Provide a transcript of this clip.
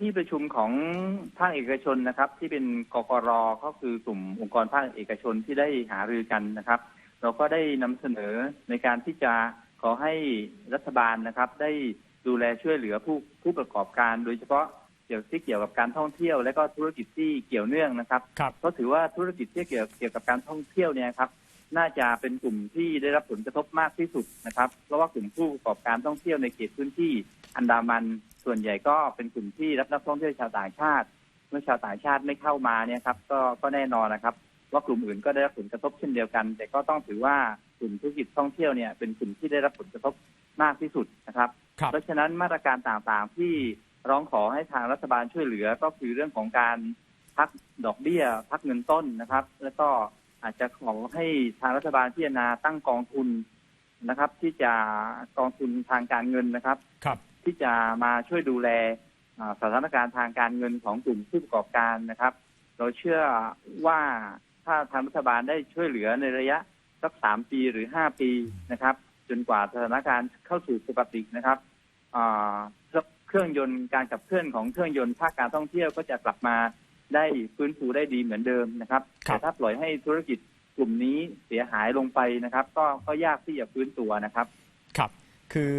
ที่ประชุมของภาคเอกชนนะครับ ที่เป็นกกรก็คือกลุ่มองค์กรภาคเอกชนที่ได้หารือกันนะครับ เราก็ได้นำเสนอในการที่จะขอให้รัฐบาลนะครับ ได้ดูแลช่วยเหลือผู้ผู้ประกอบการ โดยเฉพาะเกี่ยวที่เกี่ยวกับการท่องเที่ยว และก็ธุรกิจที่เกี่ยวเนื่องนะครับครับเพราะถือว่าธุรกิจที่เกี่ยวเกี่ยวกับการท่องเที่ยวเนี่ยครับน่าจะเป็นกลุ่มที่ได้รับผลกระทบมากที่สุดนะครับ เพราะว่ากลุ่มผู้ประกอบการท่องเที่ยวในเขตพื้นที่อันดามัน ส่วนใหญ่ก็เป็นกลุ่มที่รับนักท่องเที่ยวชาวต่างชาติ เมื่อชาวต่างชาติไม่เข้ามาเนี่ยครับ ก็ก็แน่นอนนะครับ ว่ากลุ่มอื่นก็ได้รับผลกระทบเช่นเดียวกัน แต่ก็ต้องถือว่ากลุ่มธุรกิจท่องเที่ยวเนี่ยเป็นกลุ่มที่ได้รับผลกระทบมากที่สุดนะครับครับเพราะฉะนั้นมาตรการต่างๆที่ร้องขอให้ทางรัฐบาลช่วยเหลือก็คือเรื่องของการพักดอกเบี้ย พักเงินต้นนะครับ แล้วก็อาจจะขอให้ทางรัฐบาลพิจารณาตั้งกองทุนนะครับ ที่จะกองทุนทางการเงินนะครับครับ ที่จะมาช่วยดูแลอ่าสถานการณ์ทางการเงินของกลุ่มผู้ประกอบการนะครับ เราเชื่อว่าถ้าทางรัฐบาลได้ช่วยเหลือในระยะสักสามปีหรือห้าปีนะครับ จนกว่าสถานการณ์เข้าสู่ปกตินะครับอ่าเครื่องยนต์การขับเคลื่อนของเครื่องยนต์ภาคการท่องเที่ยวก็จะกลับมาได้ฟื้นฟูได้ดีเหมือนเดิมนะครับครับแต่ถ้าปล่อยให้ธุรกิจกลุ่มนี้เสียหายลงไปนะครับ ก็ก็ยากที่จะฟื้นตัวนะครับ ครับ คือ